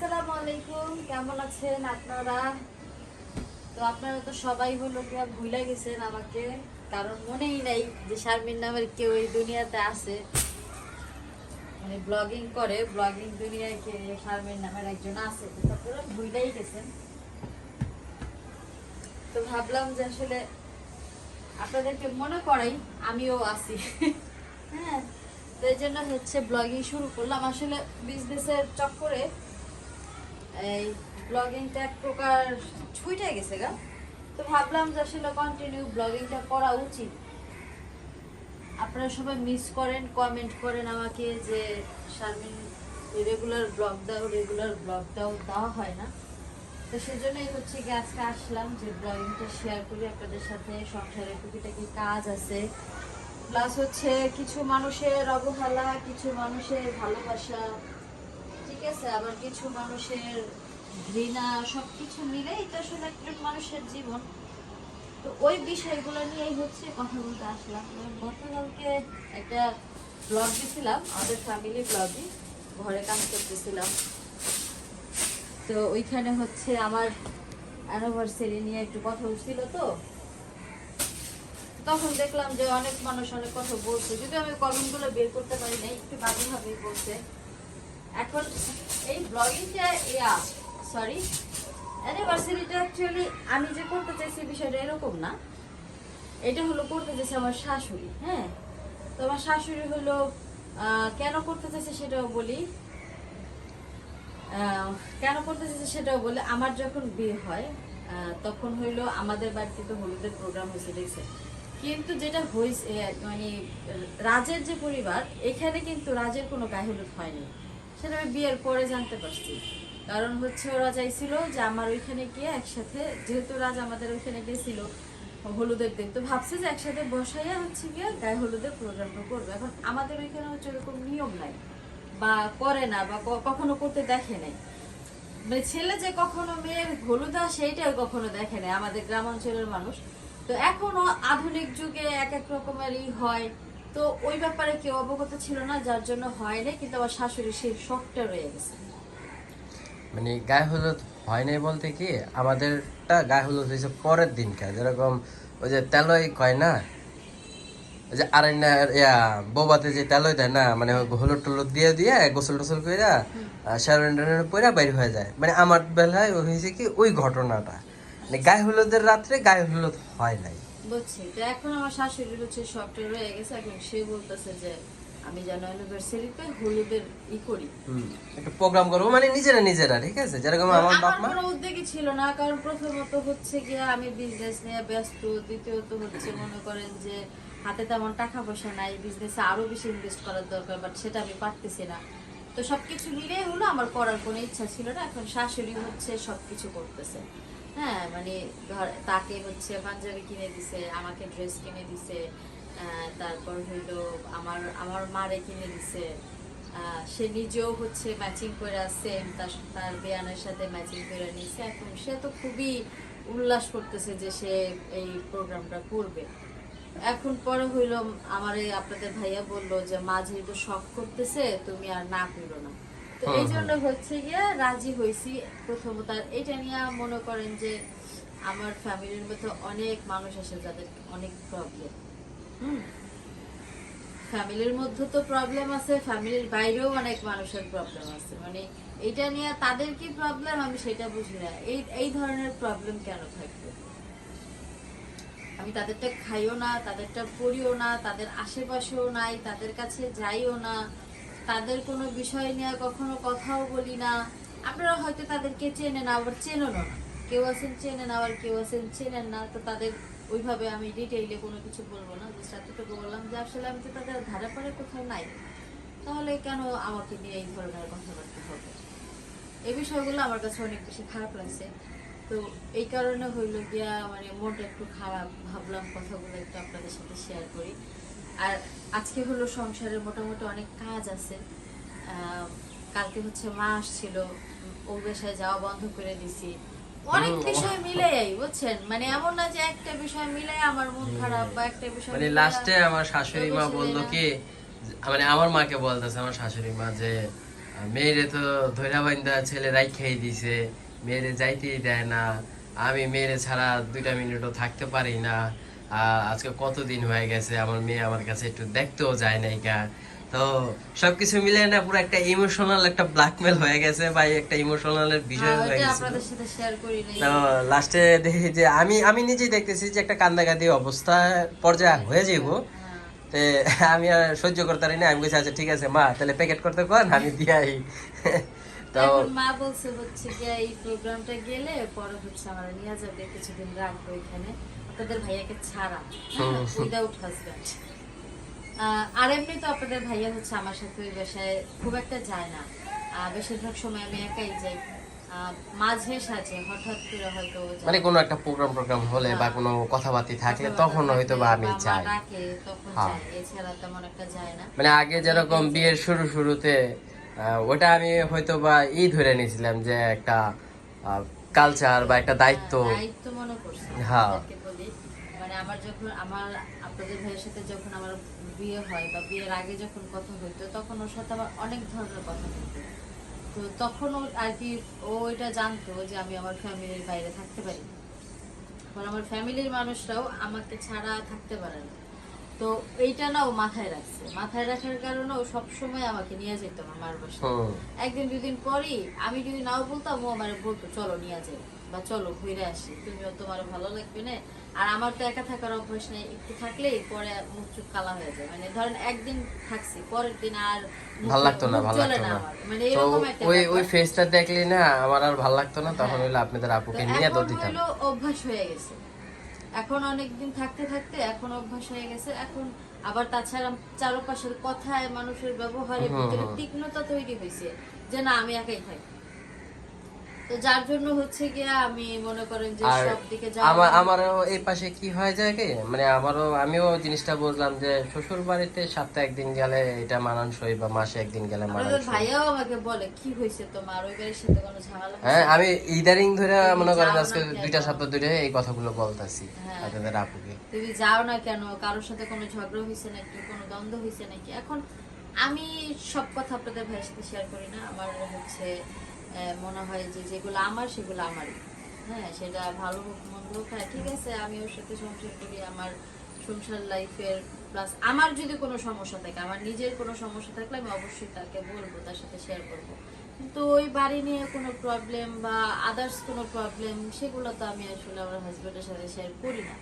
আসসালামু আলাইকুম কেমন আছেন আপনারা? তো আপনারা তো সবাই হলো কি ভুলে গেছেন আমাকে, কারণ মনেই নাই যে শারমিন নামের কেউ এই দুনিয়াতে আছে। মানে ব্লগিং করে ব্লগিং দুনিয়ায় কে শারমিন নামের একজন আছে। তারপরে ভুলেই গেছেন। তো ভাবলাম যে আসলে আপনাদেরকে মনে করাই, আমিও আছি। হ্যাঁ তো এই জন্য হচ্ছে ব্লগিং শুরু করলাম। আসলে বিজনেসের চক্করে এই ব্লগিংটা এক প্রকার ছুটে গেছে গা। তো ভাবলাম যে আসলে কন্টিনিউ ব্লগিংটা করা উচিত। আপনারা সবাই মিস করেন কমেন্ট করেন আমাকে যে শারমিন রেগুলার ব্লগ দাও রেগুলার ব্লগ দাও দেওয়া হয় না। তো সেজন্যই হচ্ছে কি আজকে আসলাম যে ব্লগিংটা শেয়ার করি, আপনাদের সাথে সংসারের টুকিটাকি কাজ আছে। প্লাস হচ্ছে কিছু মানুষের অবহেলা, কিছু মানুষের ভালোবাসা, ঠিক আছে? আবার কিছু মানুষের ঘৃণা, সবকিছু মিলেই তো আসলে একজন মানুষের জীবন। তো ওই বিষয়গুলো নিয়েই হচ্ছে কথা বলতে আসলাম। গতকালকে একটা ব্লগ দিছিলাম, আমাদের ফ্যামিলি ব্লগই ঘরে কাজ করতেছিলাম। তো ওইখানে হচ্ছে আমার অ্যানিভার্সারি নিয়ে একটু কথা উঠছিল তো। তখন দেখলাম যে অনেক মানুষ অনেক কথা বলছে। যদি আমি কমেন্টগুলো বের করতে পারি না একটু বাজেভাবেই বলছে। এখন এই ব্লগিংটা ইয়া সরি অ্যানিভার্সারিটা অ্যাকচুয়ালি আমি যে করতে চাইছি বিষয়টা এরকম না। এটা হলো করতে চাইছে আমার শাশুড়ি হ্যাঁ? তো আমার শাশুড়ি হলো কেন করতে চাইছে সেটাও বলি। কেন করতে চাইছে সেটাও বলে। আমার যখন বিয়ে হয় তখন হইল আমাদের বাড়িতে তো হলুদের প্রোগ্রাম হয়েছে দেখছে কিন্তু যেটা হয়েছে মানে রাজের যে পরিবার, এখানে কিন্তু রাজের কোনো গায়ে হলুদ হয়নি। সেটা আমি বিয়ের পরে জানতে পারছি। কারণ হচ্ছে ওরা চাইছিল যে আমার ওইখানে গিয়ে একসাথে, যেহেতু রাজ আমাদের ওইখানে গেছিল হলুদের দিন, তো ভাবছে যে একসাথে বসাইয়া হচ্ছে গিয়ে গায়ে হলুদের প্রোগ্রামটা করবে। এখন আমাদের ওইখানে হচ্ছে ওরকম নিয়ম নাই, বা করে না, বা কখনো করতে দেখে নাই। মানে ছেলে যে কখনো মেয়ের হলুদ আসে, এটাও কখনো দেখে নাই, আমাদের গ্রাম অঞ্চলের মানুষ। তো এখনও আধুনিক যুগে এক এক রকমেরই হয়। তো ওই ব্যাপারে কেউ অবগত ছিল না, যার জন্য হয়নি কিন্তু আমার শাশুড়ি সেই শখটা রয়ে গেছে। মানে গায়ে হলুদ হয় নাই বলতে কি, আমাদেরটা গায়ে হলুদ হয়েছে পরের দিনকে। যেরকম ওই যে তেলই কয় না, ওই যে আরেকটা ইয়া, বৌবাতে যে তেলই দেয় না মানে হলুদ টলুদ দিয়ে দিয়ে গোসল টোসল কইরা শারন পইরা বাইর হয়ে যায়। মানে আমার বেলায় ওই হয়েছে কি, ওই ঘটনাটা। মানে গায়ে হলুদের রাত্রে গায়ে হলুদ হয় নাই। বুঝছি। এখন আমার শাশুড়ির হচ্ছে শখটা রয়ে গেছে, এখন সে বলতেছে যে আমি যেন অ্যানিভার্সারিতে হলুদের ই করি। একটা প্রোগ্রাম করব। মানে নিজেরা নিজেরা ঠিক আছে? যেরকম আমার বাপ মা উদ্যোগই ছিল না কারণ প্রথমত হচ্ছে গিয়ে আমি বিজনেস নিয়ে ব্যস্ত দ্বিতীয়ত হচ্ছে মনে করেন যে হাতে তেমন টাকা পয়সা নাই বিজনেসে আরও বেশি ইনভেস্ট করার দরকার বাট সেটা আমি পারতেছি না। তো সবকিছু মিলিয়ে হলো আমার করার কোনো ইচ্ছা ছিল না এখন শাশুড়ি হচ্ছে সবকিছু করতেছে। হ্যাঁ মানে ধর তাকে হচ্ছে পাঞ্জাবি কিনে দিছে আমাকে ড্রেস কিনে দিছে তারপর হইল আমার আমার মারে কিনে দিছে। সে নিজেও হচ্ছে ম্যাচিং করে সেম তার তার বেয়ানের সাথে ম্যাচিং করে নিয়েছে এখন সে তো খুবই উল্লাস করতেছে যে সে এই প্রোগ্রামটা করবে। এখন পরে হইল আমার এই আপনাদের ভাইয়া বলল যে মা যেহেতু শখ করতেছে তুমি আর না করো না। তো এই জন্য হচ্ছে গিয়ে রাজি হয়েছি প্রথমত আর এটা নিয়ে মনে করেন যে আমার ফ্যামিলির মধ্যে অনেক মানুষ আছে যাদের অনেক প্রবলেম ফ্যামিলির মধ্যে তো প্রবলেম আছে, ফ্যামিলির বাইরেও অনেক মানুষের প্রবলেম আছে। মানে এটা নিয়ে তাদের কি প্রবলেম আমি সেটা বুঝি না। এই এই ধরনের প্রবলেম কেন থাকবে? আমি তাদেরটা খাইও না, তাদেরটা পড়িও না, তাদের আশেপাশেও নাই, তাদের কাছে যাইও না। তাদের কোনো বিষয় নিয়ে কখনো কথাও বলি না। আপনারা হয়তো তাদেরকে চেনেন আবার চেনেন না। কেউ আছেন চেনেন আবার কেউ আছেন, চেনেন না। তো তাদের ওইভাবে আমি ডিটেইলে কোনো কিছু বলব না জাস্ট এতটুকু বললাম যে আসলে আমি তো তাদের ধারে পারে কোথাও নাই। তাহলে কেন আমাকে নিয়ে এই ধরনের কথাবার্তা হবে? এই বিষয়গুলো আমার কাছে অনেক বেশি খারাপ লাগছে। তো এই কারণে হইল গিয়া মানে মনটা একটু খারাপ, ভাবলাম কথাগুলো একটু আপনাদের সাথে শেয়ার করি। আর আজকে হলো সংসারে মোটামুটি অনেক কাজ আছে। কালকে হচ্ছে মা আসছিল, ও যাওয়া বন্ধ করে দিছি। অনেক বিষয় মিলেই বুঝছেন? মানে এমন না যে একটা বিষয় মিলে আমার মন খারাপ বা একটা বিষয় মানে লাস্টে আমার শাশুড়ি মা বলল কি মানে আমার মাকে বলতেছে আমার শাশুড়ি মা যে মেয়েরে তো ধৈরা বান্ধা ছেলে রাই খেয়ে দিছে মেয়েরে যাইতেই দেয় না আমি মেয়েরে ছাড়া দুইটা মিনিটও থাকতে পারি না আজকে কতদিন হয়ে গেছে আমার মেয়ে আমার কাছে একটু দেখতেও যায় নাই গা তো সবকিছু মিলে না পুরো একটা ইমোশনাল একটা ব্ল্যাকমেল হয়ে গেছে বা একটা ইমোশনালের বিষয় হয়ে গেছে। করি নাই। তো লাস্টে দেখি যে আমি আমি নিজেই দেখতেছি যে একটা কান্দাকাতি অবস্থা পর্যায়ে হয়ে যাইব। হ্যাঁ। তে আমি আর সহ্য করতে পারি না আমি বলছি আচ্ছা ঠিক আছে মা তাহলে প্যাকেট করতে কর আমি দিয়াই তো এখন মা বলছে হচ্ছে গিয়ে এই প্রোগ্রামটা গেলে পরে হচ্ছে আমার নিয়ে যাবে কিছুদিন রাখব এখানে। আপনাদের ভাইয়াকে ছাড়া। উইদাউট হাজব্যান্ড আর এমনি তো আপনাদের ভাইয়া হচ্ছে আমার সাথে ওই বাসায় খুব একটা যায় না। বেশিরভাগ সময় আমি একাই যাই। মাঝে সাঝে হঠাৎ করে হয়তো মানে কোনো একটা প্রোগ্রাম প্রোগ্রাম হলে বা কোনো কথাবার্তি থাকলে তখন হয়তো বা আমি মা চাই ডাকে, তখন হ্যাঁ। যাই। এছাড়া তেমন একটা যায় না। মানে আগে যেরকম বিয়ের শুরু শুরুতে ওটা আমি হয়তো বা ই ধরে নিয়েছিলাম যে একটা কালচার বা একটা দায়িত্ব। দায়িত্ব মনে করছি হ্যাঁ। মানে আমার যখন আমার আপনাদের ভাইয়ের সাথে যখন আমার বিয়ে হয় বা বিয়ের আগে যখন কথা হইতো তখন ওর সাথে আমার অনেক ধরনের কথা হতো তো তখন ও আর কি ও এটা জানতো যে আমি আমার ফ্যামিলির বাইরে থাকতে পারি। না। আমার ফ্যামিলির মানুষরাও আমাকে ছাড়া থাকতে পারে না। তো এইটা না ও মাথায় রাখছে। মাথায় রাখার কারণে ও সবসময় আমাকে নিয়ে যেত আমার বাসায়। একদিন দুদিন পরই আমি যদি নাও বলতাম ও আমার বলতো চলো নিয়ে যাই বা চলো ঘুরে আসি। তুমিও তোমার ভালো লাগবে না আর আমার তো একা থাকার অভ্যাস নেই একটু থাকলেই পরে মুখ চুপ কালা হয়ে যায়। মানে ধরেন একদিন থাকছি পরের দিন আর ভালো লাগতো না ভালো লাগতো না মানে এরকম একটা ওই ওই ফেসটা দেখলে না আমার আর ভালো লাগতো না তখন হ্যাঁ। হইল আপনাদের আপুকে নিয়ে এখন দৌড় দিতাম। অভ্যাস হয়ে গেছে। এখন অনেকদিন থাকতে থাকতে এখন অভ্যাস হয়ে গেছে। এখন আবার তাছাড়া চারপাশের কথায় মানুষের ব্যবহারে ভিতরে তীক্ষ্ণতা তৈরি হয়েছে যে না আমি একাই থাকি। তো যার জন্য হচ্ছে গিয়া আমি মনে করেন যে সব দিকে আমার আমারও এই পাশে কি হয় যায় কি? মানে আমারও আমিও জিনিসটা বুঝলাম যে শ্বশুর বাড়িতে সপ্তাহে একদিন গেলে এটা মানানসই বা মাসে একদিন গেলে মানানসই। ভাইয়াও আমাকে বলে কি হয়েছে তোমার? ওই বাড়ির সাথে কোনো ঝামেলা হ্যাঁ আমি ইদারিং ধরে মনে করেন আজকে দুইটা সপ্তাহ ধরে এই কথাগুলো বলতাছি হ্যাঁ। আপনাদের আপুকে। তুমি যাও না কেন? কারোর সাথে কোনো ঝগড়া হয়েছে নাকি? কোনো দ্বন্দ্ব হয়েছে নাকি? এখন আমি সব কথা আপনাদের ভাইয়ের সাথে শেয়ার করি না। আমার হচ্ছে মনে হয় যে যেগুলো আমার, সেগুলো আমারই। হ্যাঁ সেটা ভালো হোক, মন্দ হোক হ্যাঁ ঠিক আছে, আমি ওর সাথে সংসার করি, আমার সংসার লাইফের প্লাস আমার যদি কোনো সমস্যা থাকে, আমার নিজের কোনো সমস্যা থাকলে আমি অবশ্যই তাকে বলব, তার সাথে শেয়ার করব। কিন্তু ওই বাড়ি নিয়ে কোনো প্রবলেম বা আদার্স কোনো প্রবলেম সেগুলো তো আমি আসলে আমার হাজব্যান্ডের সাথে শেয়ার করি না।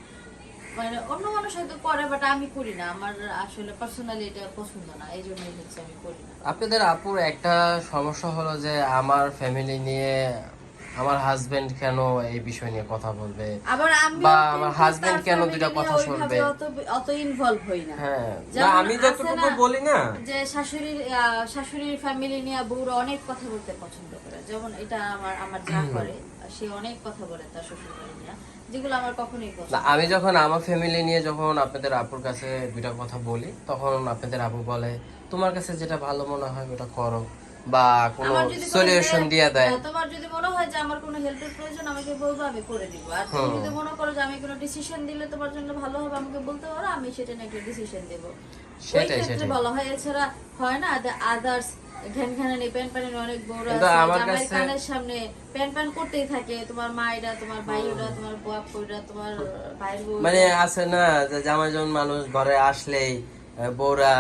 মানে অন্য মানুষ হয়তো করে বাট আমি করি না। আমার আসলে পার্সোনালি এটা পছন্দ না এই জন্যই হচ্ছে আমি করি না। আপনাদের আপুর একটা সমস্যা হলো যে আমার ফ্যামিলি নিয়ে আমার হাজবেন্ড কেন এই বিষয় নিয়ে কথা বলবে? আবার আমি বা আমার husband কেন দুইটা কথা শুনবে? অত ইনভলভ হই না। হ্যাঁ না আমি যতটুকু বলি না। যে শাশুড়ির শাশুড়ির ফ্যামিলি নিয়ে বউরা অনেক কথা বলতে পছন্দ করে। যেমন এটা আমার আমার যা করে সে অনেক কথা বলে তার শ্বশুর যেগুলো আমার কখনোই না, আমি যখন আমার ফ্যামিলি নিয়ে যখন আপনাদের আপুর কাছে দুইটা কথা বলি তখন আপনাদের আপু বলে তোমার কাছে যেটা ভালো মনে হয় ওটা করো বা কোনো সলিউশন দিয়ে দেয়। হ্যাঁ, তোমার যদি মনে হয় যে আমার কোনো হেল্পের প্রয়োজন আমাকে বলব আমি করে দিব। আর তুমি যদি মনে করো যে আমি কোনো ডিসিশন দিলে তোমার জন্য ভালো হবে আমাকে বলতে পারো আমি সেটা নিয়ে একটা ডিসিশন দেব। সেটাই, সেটাই। বলা হয় এছাড়া হয় না আদার্স ঘ্যান ঘ্যানানি প্যান প্যানের অনেক বউরা আছে আমার জামাইয়ের কাছে- কানের সামনে প্যান প্যান করতেই থাকে তোমার মায়েরা তোমার ভাইরা তোমার বাপুরা তোমার ভাইয়ের মানে আছে না যে জামাই জন মানুষ ঘরে আসলেই আহ, বউরা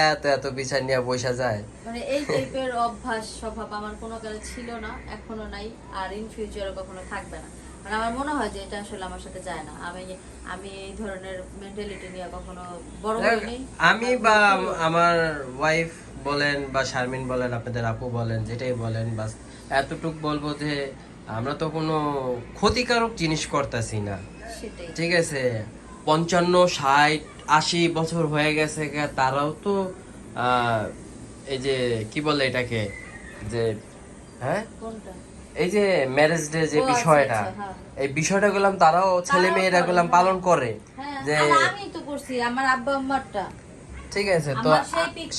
এত এত বিচার নিয়ে বসে যায়। মানে এই টাইপের অভ্যাস স্বভাব আমার কোনো কালে ছিল না এখনও নাই আর ইন ফিউচারে কখনো থাকবে না। মানে আমার মনে হয় যে এটা আসলে আমার সাথে যায় না। আমি আমি এই ধরনের মেন্টালিটি নিয়ে কখনো বড় হইনি। আমি বা আমার ওয়াইফ বলেন বা শারমিন বলেন আপনাদের আপু বলেন যেটাই বলেন বাস এতটুক বলব যে আমরা তো কোনো ক্ষতিকারক জিনিস করতেছি না। ঠিক আছে? পঞ্চান্ন ষাট আশি বছর হয়ে গেছে তারাও তো এই যে কি বলে এটাকে? যে হ্যাঁ? এই যে ম্যারেজ ডে যে আচ্ছা, বিষয়টা আচ্ছা, হ্যাঁ। এই বিষয়টা গুলাম তারাও ছেলে মেয়েরা গুলাম। পালন করে হ্যাঁ যে আমি তো করছি আমার আব্বা আম্মারটা ঠিক আছে তো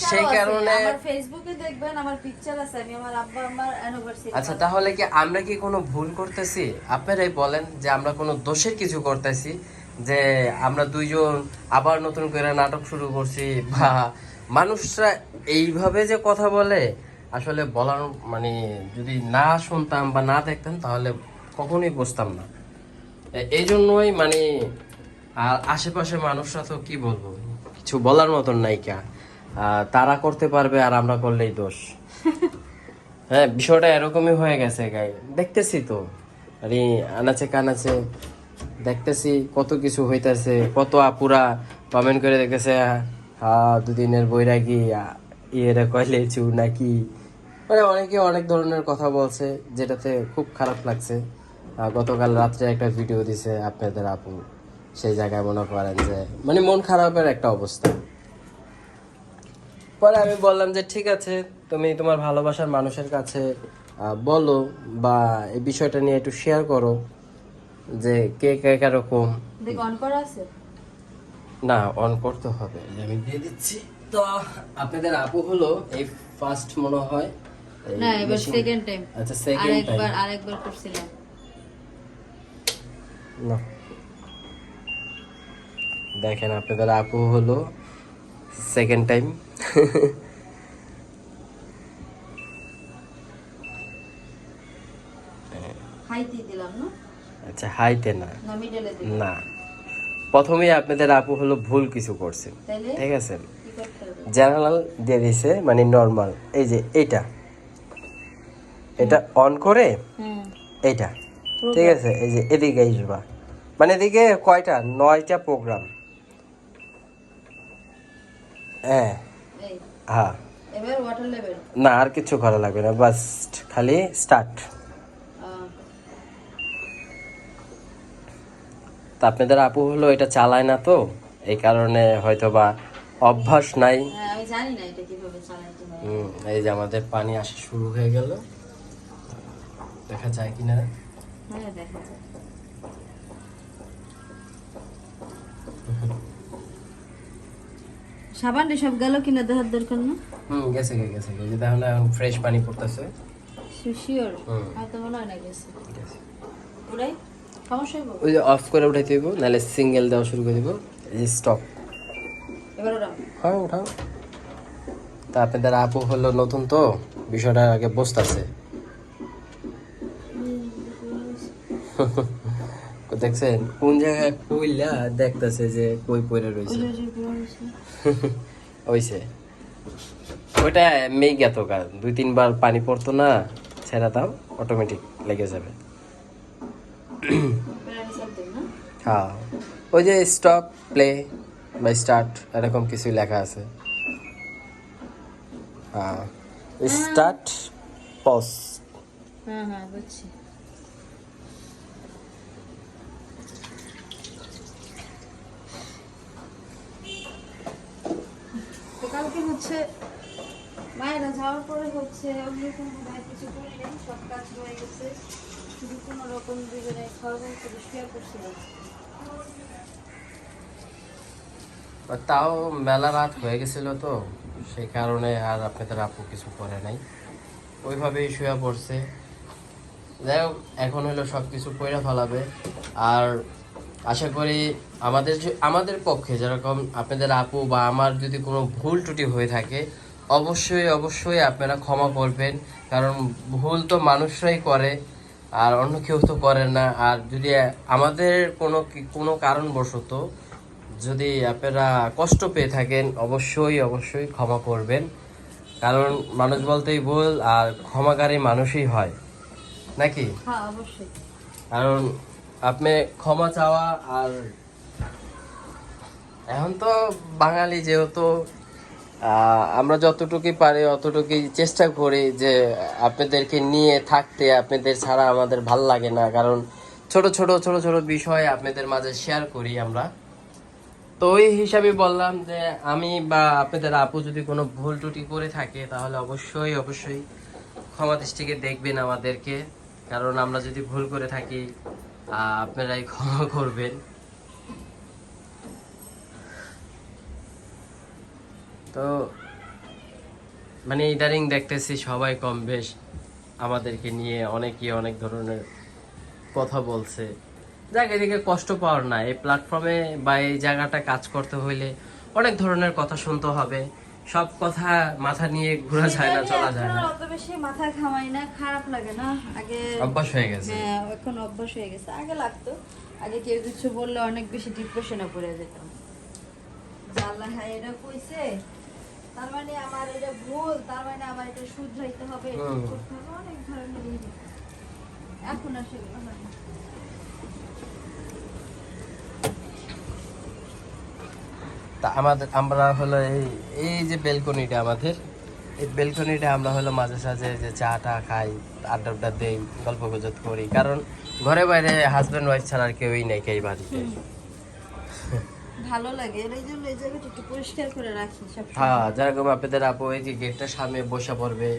সেই কারণে আমার ফেসবুকে দেখবেন আমার পিকচার আছে আমি আমার আব্বা আম্মার অ্যানিভার্সারি আচ্ছা তাহলে কি আমরা কি কোনো ভুল করতেছি? আপনারাই বলেন যে আমরা কোনো দোষের কিছু করতেছি যে আমরা দুইজন আবার নতুন করে নাটক শুরু করছি বা মানুষরা এইভাবে যে কথা বলে আসলে বলার মানে যদি না শুনতাম বা না দেখতাম তাহলে কখনোই বুঝতাম না। এই জন্যই মানে আর আশেপাশে মানুষরা তো কি বলব? কিছু বলার মতন আহ, তারা করতে পারবে আর আমরা করলেই দোষ। হ্যাঁ বিষয়টা এরকমই হয়ে গেছে গাই। দেখতেছি তো। আরে আনাচে কানাচে দেখতেছি কত কিছু হইতাছে কত আপুরা কমেন্ট করে দেখতেছে হ্যাঁ দুদিনের বৈরাগী আ- ইয়েরে কয়লে চু নাকি? মানে অনেকে অনেক ধরনের কথা বলছে যেটাতে খুব খারাপ লাগছে। গতকাল রাত্রে একটা ভিডিও দিছে আপনাদের আপু। সেই জায়গায় মনে করেন যে মানে মন খারাপের একটা অবস্থা। পরে আমি বললাম যে ঠিক আছে তুমি তোমার ভালোবাসার মানুষের কাছে বলো বা এই বিষয়টা নিয়ে একটু শেয়ার করো যে কে কে কীরকম? না অন করতে হবে। আমি দিয়ে দিচ্ছি। তো আপনাদের আপু হলো এই ফার্স্ট মনে হয় না এবার সেকেন্ড টাইম আচ্ছা সেকেন্ড টাইম আরেকবার আরেকবার করছিলাম। না। দেখেন আপনাদের আপু হলো সেকেন্ড টাইম আচ্ছা হাইতে না। না প্রথমেই আপনাদের আপু হলো ভুল কিছু করছে ঠিক আছে? জেনারেল দিয়ে দিছে মানে নর্মাল এই যে এইটা এটা অন করে এইটা ঠিক আছে? এই যে এদিকে আসবা। মানে এদিকে কয়টা? নয়টা প্রোগ্রাম হ্যাঁ। হ্যাঁ। এবার ওয়াটার লেভেল না আর কিছু করা লাগবে না বাস খালি স্টার্ট তা আপনাদের আপু হলো এটা চালায় না তো এই কারণে হয়তো বা অভ্যাস নাই। হ্যাঁ হুম, এই যে আমাদের পানি আসা শুরু হয়ে গেল। দেখা যায় কিনা? হ্যাঁ দেখা যায়। সাবান রে সব গেল কিনা দরকার না? হুম গেছে গে গেছে। গে তাহলে এখন ফ্রেশ পানি পড়তেছে। শিওর। হয়তো মনে হয় না গেছে। ওরাই সমস্যা ওই যে অফ করে উঠাইতে হইব নাহলে সিঙ্গেল দেওয়া শুরু করে দিব। এই স্টপ এবার ওরা হ্যাঁ উঠাও। তা আপনাদের আপু হলো নতুন তো বিষয়টা আগে বসতেছে দেখছেন কোন জায়গায় কইলা দেখতেছে যে কই পড়ে রয়েছে? ওইছে ওইটা মেয়ে গেত কাজ দুই তিনবার পানি পড়তো না ছেড়া দাও অটোমেটিক লেগে যাবে। হ্যাঁ। ওই যে স্টপ প্লে বা স্টার্ট এরকম কিছু লেখা আছে। হ্যাঁ। স্টার্ট পজ হ্যাঁ হ্যাঁ বুঝছি তো কালকে হচ্ছে মায়েরা যাওয়ার পরে হচ্ছে কিছু করি নাই, সব কাজ হয়ে গেছে। শুধু কোনো রকম দুজনে করছিলাম তাও মেলা রাত হয়ে গেছিল তো, সেই কারণে আর আপনাদের আপু কিছু করে নাই। ওইভাবেই শুয়ে পড়ছে। যাই হোক, এখন হলো সব কিছু পয়রা ফেলাবে। আর আশা করি আমাদের আমাদের পক্ষে যেরকম আপনাদের আপু বা আমার যদি কোনো ভুল ত্রুটি হয়ে থাকে অবশ্যই অবশ্যই আপনারা ক্ষমা করবেন। কারণ ভুল তো মানুষরাই করে আর অন্য কেউ তো করে না। আর যদি আমাদের কোনো কোনো কারণবশত যদি আপনারা কষ্ট পেয়ে থাকেন অবশ্যই অবশ্যই ক্ষমা করবেন। কারণ মানুষ বলতেই ভুল আর ক্ষমাকারী মানুষই হয়। নাকি? হ্যাঁ অবশ্যই। কারণ আপনি ক্ষমা চাওয়া আর এখন তো বাঙালি যেহেতু আমরা যতটুকুই পারি অতটুকুই চেষ্টা করি যে আপনাদেরকে নিয়ে থাকতে, আপনাদের ছাড়া আমাদের ভালো লাগে না। কারণ ছোট ছোট ছোট ছোট বিষয় আপনাদের মাঝে শেয়ার করি আমরা। তো ওই হিসাবে বললাম যে আমি বা আপনাদের আপু যদি কোনো ভুল ত্রুটি করে থাকে, তাহলে অবশ্যই অবশ্যই ক্ষমা দৃষ্টিকে দেখবেন আমাদেরকে। কারণ আমরা যদি ভুল করে থাকি আপনারাই ক্ষমা করবেন। তো মানে ইদানিং দেখতেছি সবাই কম বেশ আমাদেরকে নিয়ে অনেকেই অনেক ধরনের কথা বলছে। যাক এদিকে কষ্ট পাওয়ার না, এই প্ল্যাটফর্মে বা এই জায়গাটা কাজ করতে হইলে অনেক ধরনের কথা শুনতে হবে। সব কথা মাথা নিয়ে ঘোরা যায় না চলা যায় না। অত বেশি মাথা ঘামাই না খারাপ লাগে না। আগে অভ্যাস হয়ে গেছে। হ্যাঁ এখন অভ্যাস হয়ে গেছে। আগে লাগতো। আগে কেউ কিছু বললে অনেক বেশি ডিপ্রেশনে পড়ে যেতাম। আল্লাহ হ্যাঁ এটা কইছে। তার মানে আমার এটা ভুল তার মানে আমার এটা শুধরাইতে হবে। করতে হবে, অনেক ধরনের এখন আর সেগুলো হয় না। তা আমাদের আমরা হলো এই এই যে বেলকনিটা আমাদের এই বেলকনিটা আমরা হলো মাঝে সাঝে যে চা টা খাই আড্ডা আড্ডা দেই গল্প গুজব করি। কারণ ঘরে বাইরে হাজব্যান্ড ওয়াইফ ছাড়া আর কেউই নেই কে বাড়িতে। ভালো লাগে। এর জন্য এই জায়গাটা একটু পরিষ্কার করে রাখি সব হ্যাঁ যেরকম আপনাদের আপু এই যে সামনে বসে পড়বে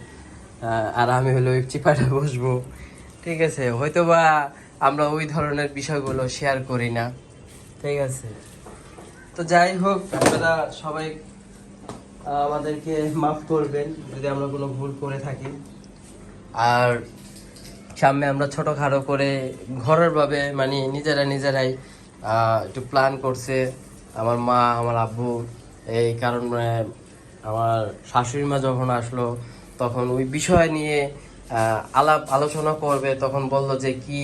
আর আমি হলো চিপাটা বসবো। ঠিক আছে হয়তো বা আমরা ওই ধরনের বিষয়গুলো শেয়ার করি না। ঠিক আছে। তো যাই হোক, আপনারা সবাই আমাদেরকে মাফ করবেন যদি আমরা কোনো ভুল করে থাকি। আর সামনে আমরা ছোটোখাটো করে ঘরের ভাবে মানে নিজেরা নিজেরাই একটু প্ল্যান করছে। আমার মা, আমার আব্বু, এই কারণে আমার শাশুড়ি মা যখন আসলো, তখন ওই বিষয় নিয়ে আলাপ আলোচনা করবে, তখন বলল যে কি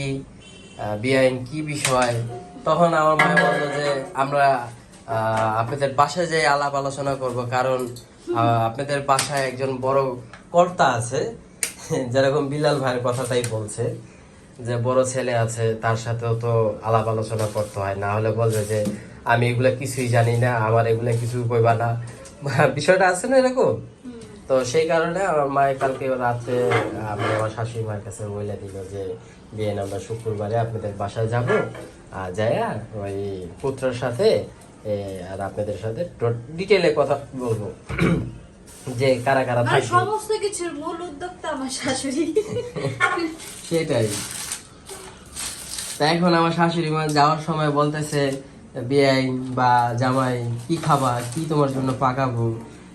বিআইন কি বিষয়? তখন আমার মা বলল যে আমরা আপনাদের বাসায় যাই আলাপ আলোচনা করব, কারণ আপনাদের বাসায় একজন বড় কর্তা আছে, যেরকম বিলাল ভাইয়ের কথাটাই বলছে, যে বড় ছেলে আছে, তার সাথেও তো আলাপ আলোচনা করতে হয়, না হলে বলবে যে, আমি এগুলা কিছুই জানি না, আমার এগুলো কিছু কইবা না। বিষয়টা আছে না এরকম? তো সেই কারণে আমার মায়ের কালকে রাতে, আমি আমার শাশুড়ি মায়ের কাছে বলে দিল যে বিয়ে আমরা শুক্রবারে আপনাদের বাসায় যাব। আর যাইয়া ওই পুত্রের সাথে আর আপনাদের সাথে ডিটেলে কথা বলব। যে কারা কারা মানে থাকবে। সমস্ত কিছুর মূল উদ্যোক্তা আমার শাশুড়ি। সেটাই। তা এখন আমার শাশুড়ি মা যাওয়ার সময় বলতেছে বিয়াই বা জামাই কি খাবা? কি তোমার জন্য পাকাবো?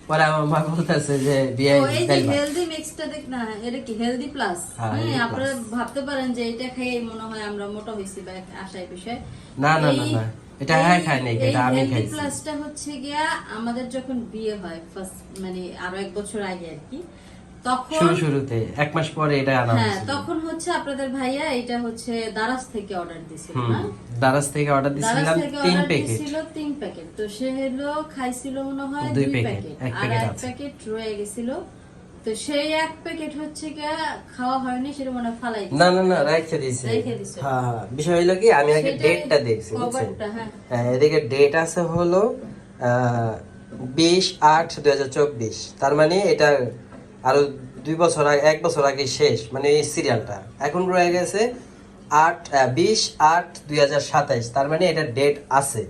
পরে আমার মা বলতেছে যে বিয়াই ও, এই যে ডাল ভাত। হেলদি মিক্সটা দেখ না এটা কি হেলদি প্লাস হ্যাঁ, হ্যাঁ আপনারা ভাবতে পারেন যে এটা খেয়ে মনে হয় আমরা মোটা হইছি বা আশায় বিষয় না, না, না, না। এটা হ্যাঁ খায় নাই, এটা আমি খাইছি। প্লাসটা হচ্ছে গিয়া আমাদের যখন বিয়ে হয় ফার্স্ট মানে আরও এক বছর আগে আর কি তখন শুরু শুরুতে এক মাস পরে এটা আনা হ্যাঁ তখন হচ্ছে আপনাদের ভাইয়া এটা হচ্ছে দারাজ থেকে অর্ডার দিছিল না? দারাজ থেকে অর্ডার দিছিলাম তিন প্যাকেট দিছিল তিন প্যাকেট তো সে হলো খাইছিল মনে হয় দুই দুই প্যাকেট, প্যাকেট আর এক প্যাকেট রয়ে গেছিল। তো সেই এক প্যাকেট হচ্ছে গিয়া খাওয়া হয়নি সেটা মনে ফালাই না না না রেখে হ্যাঁ হ্যাঁ। বিষয় হলো কি আমি আগে ডেটটা দেখছি হ্যাঁ। এদিকে ডেট আছে হলো বিশ আট দুই হাজার চব্বিশ। তার মানে এটা আরও দুই বছর আগে, এক বছর আগে শেষ মানে এই সিরিয়ালটা এখন রয়ে গেছে আট বিশ আট দুই হাজার সাতাইশ, তার মানে এটা ডেট আছে।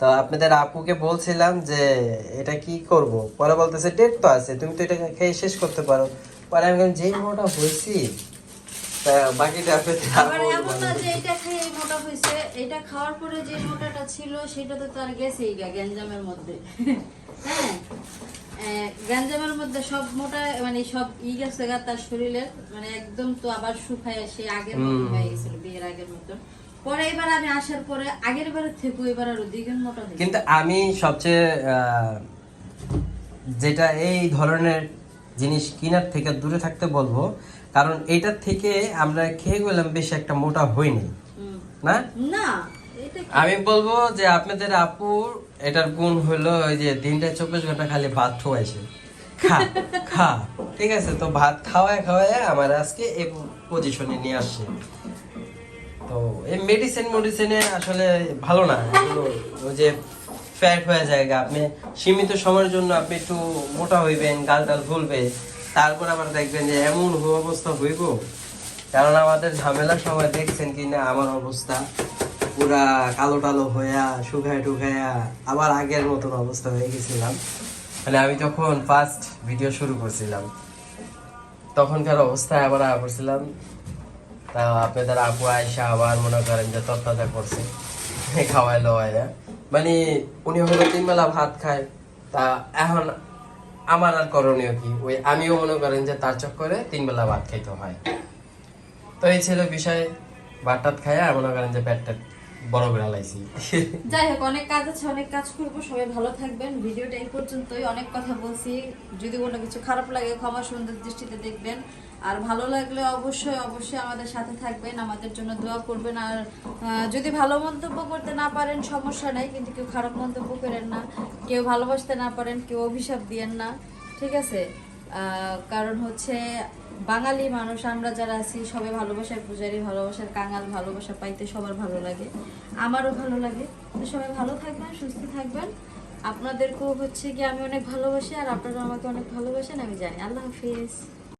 তো আপনাদের আপুকে বলছিলাম যে এটা কি করব? পরে বলতেছে ডেট তো আছে, তুমি তো এটা খেয়ে শেষ করতে পারো। পরে আমি যেই মোটা হয়েছি বাকিটা আবার এমন না যে এটা খেয়ে মোটা হয়েছে এটা খাওয়ার পরে যে মোটাটা ছিল সেটা তো তার গেছেই গা গ্যাঞ্জামের মধ্যে। হ্যাঁ গ্যাঞ্জামের মধ্যে সব মোটা মানে সব ই গেছে গা তার শরীরের মানে একদম তো আবার শুকায় সে আগের মতো হয়ে গেছিল বিয়ের আগের মতো পরে এবার আমি আসার পরে আগের বারের থেকে এবার আরও দ্বিগুণ মোটা কিন্তু আমি সবচেয়ে আহ, যেটা এই ধরনের জিনিস কেনার থেকে দূরে থাকতে বলব কারণ এটার থেকে আমরা খেয়ে গেলাম বেশি একটা মোটা হইনি। না? না আমি বলব যে আপনাদের আপুর এটার গুণ হলো ওই যে দিনটা চব্বিশ ঘণ্টা খালি ভাত খাওয়াইছে খা খা। ঠিক আছে তো ভাত খাওয়ায় খাওয়ায় আমার আজকে এই পজিশনে নিয়ে আসছে। তো এই মেডিসিন মেডিসিনে আসলে ভালো না ওই যে ফ্যাট হয়ে যায় আপনি সীমিত সময়ের জন্য আপনি একটু মোটা হইবেন গাল টাল ফুলবে। তারপর আবার দেখবেন যে এমন অবস্থা হইব, কারণ আমাদের ঝামেলার সময় দেখছেন কি না, আমার অবস্থা পুরা কালো টালো হইয়া, শুকায় টুকায়া আবার আগের মতন অবস্থা হয়ে গেছিলাম। মানে আমি যখন ফার্স্ট ভিডিও শুরু করছিলাম, তখনকার অবস্থায় আবার আয়া করছিলাম তা আপনাদের আপু আয়সা আবার মনে করেন যে তত্ত্বাজা করছে খাওয়াই লওয়াই মানে উনি হলো তিন বেলা ভাত খায়। তা এখন আমার আর করণীয় কি? ওই আমিও মনে করেন যে তার চক্করে তিন বেলা ভাত খাইতে হয়। তো এই ছিল বিষয়, ভাত টাত খাইয়া মনে করেন যে পেটটা বড় করে হালাইছি যাই হোক অনেক কাজ আছে, অনেক কাজ করব, সবাই ভালো থাকবেন। ভিডিওটা এই পর্যন্তই, অনেক কথা বলছি। যদি কোনো কিছু খারাপ লাগে, ক্ষমা সুন্দর দৃষ্টিতে দেখবেন। আর ভালো লাগলে অবশ্যই অবশ্যই আমাদের সাথে থাকবেন, আমাদের জন্য দোয়া করবেন। আর যদি ভালো মন্তব্য করতে না পারেন, সমস্যা নাই, কিন্তু কেউ খারাপ মন্তব্য করেন না। কেউ ভালোবাসতে না পারেন, কেউ অভিশাপ দিয়েন না। ঠিক আছে? কারণ হচ্ছে বাঙালি মানুষ, আমরা যারা আছি, সবাই ভালোবাসার পূজারি, ভালোবাসার কাঙাল, ভালোবাসা পাইতে সবার ভালো লাগে। আমারও ভালো লাগে। তো সবাই ভালো থাকবেন, সুস্থ থাকবেন। আপনাদেরকেও হচ্ছে কি আমি অনেক ভালোবাসি, আর আপনারা আমাকে অনেক ভালোবাসেন, আমি জানি। আল্লাহ হাফিজ।